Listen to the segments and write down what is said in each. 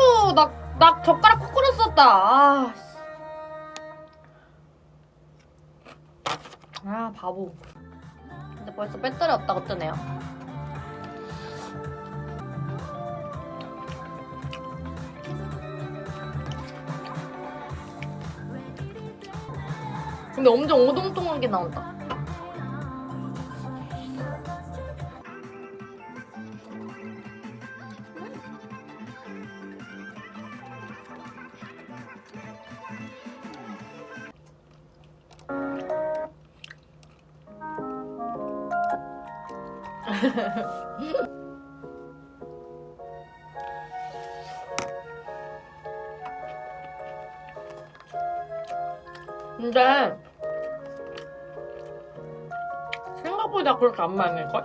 아, 나 나, 나 젓가락 거꾸로 썼다. 아, 씨. 아, 바보. 근데 벌써 배터리 없다고 뜨네요. 근데 엄청 오동통한 게 나온다. 근데 생각보다 그렇게 안 많을걸?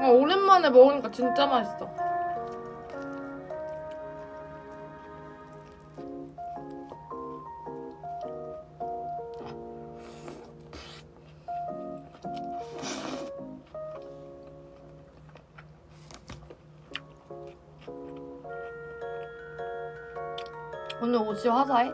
아, 오랜만에 먹으니까 진짜 맛있어. 오늘 옷이 화사해?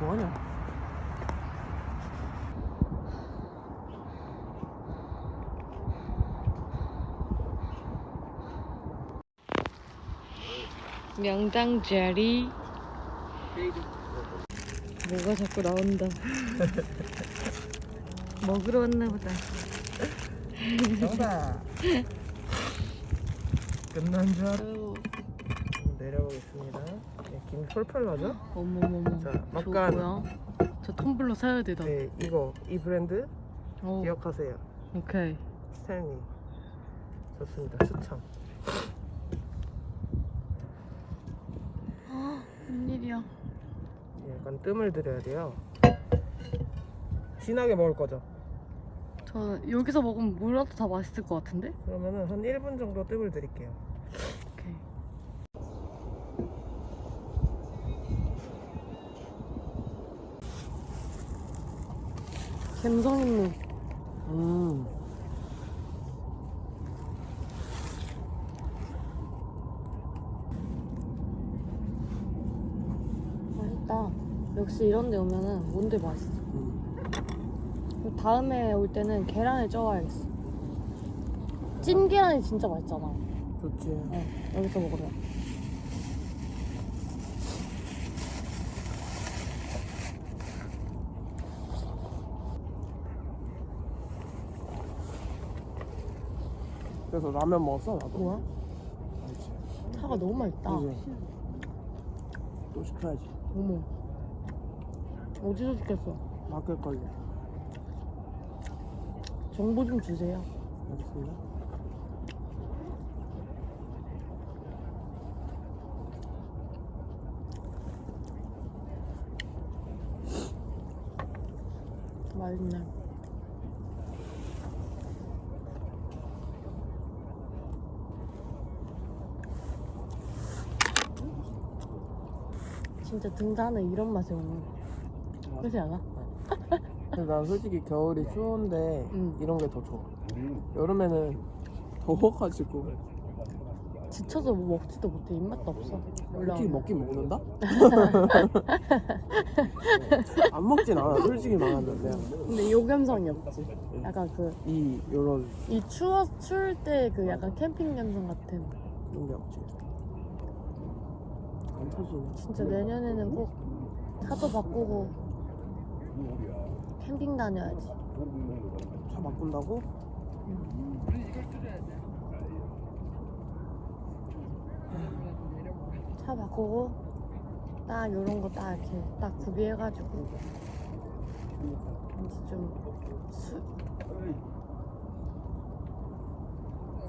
뭐하냐? 명당 제리 뭐가 자꾸 나온다 먹으러 왔나 보다 정답! 끝난 줄 알아. 내려보겠습니다. 네, 김 펄펄 나죠? 어머머머 자, 저 막간. 뭐야? 저 텀블러 사야 되다 네, 이거, 이 브랜드 어, 기억하세요. 오케이 스탠리. 좋습니다. 추천. 웬일이야 예, 약간 뜸을 들여야 돼요. 진하게 먹을 거죠? 저 여기서 먹으면 뭐라도 다 맛있을 것 같은데? 그러면은 한 1분 정도 뜸을 드릴게요. 오케이 감성 있는 음. 맛있다 역시 이런 데 오면은 뭔데 맛있어 음. 그리고 다음에 올 때는 계란을 쪄와야겠어. 찐 계란이 진짜 맛있잖아. 좋지. 어, 여기서 먹으면. 그래서 라면 먹었어, 나도. 뭐야? 알지. 차가 너무 맛있다. 그지? 또 시켜야지. 어머. 어디서 시켰어? 마켓 걸려. 정보 좀 주세요. 알겠습니다. 맛있네. 진짜 등산은 이런 맛에 오는 그렇지 않아? 근데 난 솔직히 겨울이 추운데 응. 이런 게 더 좋아. 여름에는 더워가지고 지쳐서 뭐 먹지도 못해 입맛도 없어 솔직히 올라오면 먹긴 먹는다? 안 먹진 않아. 솔직히 말하면 내가 근데 요 감성이 없지 약간 그이 요런 이 추워 추울 때 그 약간 캠핑 감성 같은 이런 게 없지. 안 터지네. 진짜 내년에는 꼭 차도 바꾸고 캠핑 다녀야지 차 바꾼다고? 차 바꾸고 딱 요런 거 딱 이렇게 딱 구비해가지고 이제 좀 수,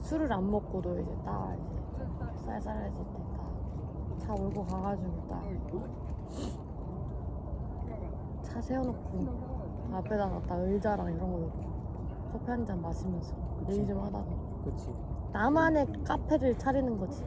술을 안 먹고도 이제 딱 이제 쌀쌀해질 때 딱 차 몰고 가가지고 딱 차 세워놓고 앞에다 갖다 의자랑 이런 거 놓고 커피 한 잔 마시면서 얘기 좀 하다가 그치. 나만의 카페를 차리는 거지.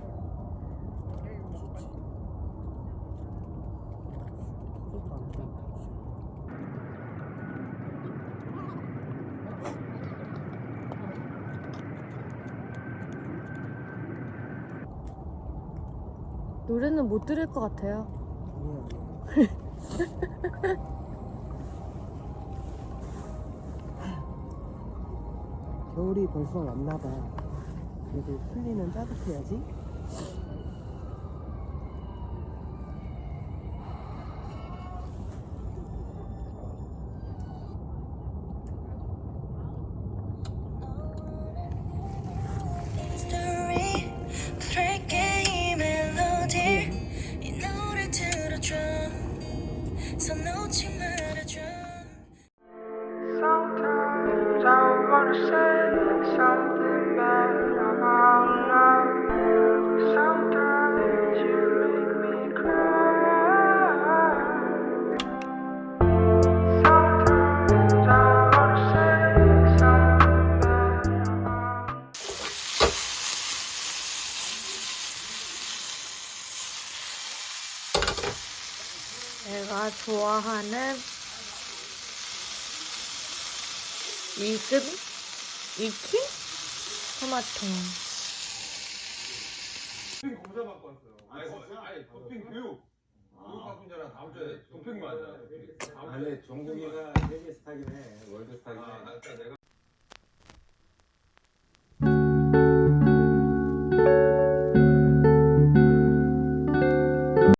노래는 못 들을 것 같아요. 겨울이 벌써 왔나봐. 그래도 풀리면 따뜻해야지. 내가 좋아하는 익은 익힌 토마토. 도핑 검사 받고 왔어요. 아니, 거- 아니 도핑 교육. 교육 받은 줄 알아. 다음 주에 도핑 맞아. 다음 주에 아니 정국이가 세계 스타긴 해 월드 스타긴 아, 해나 그러니까 내가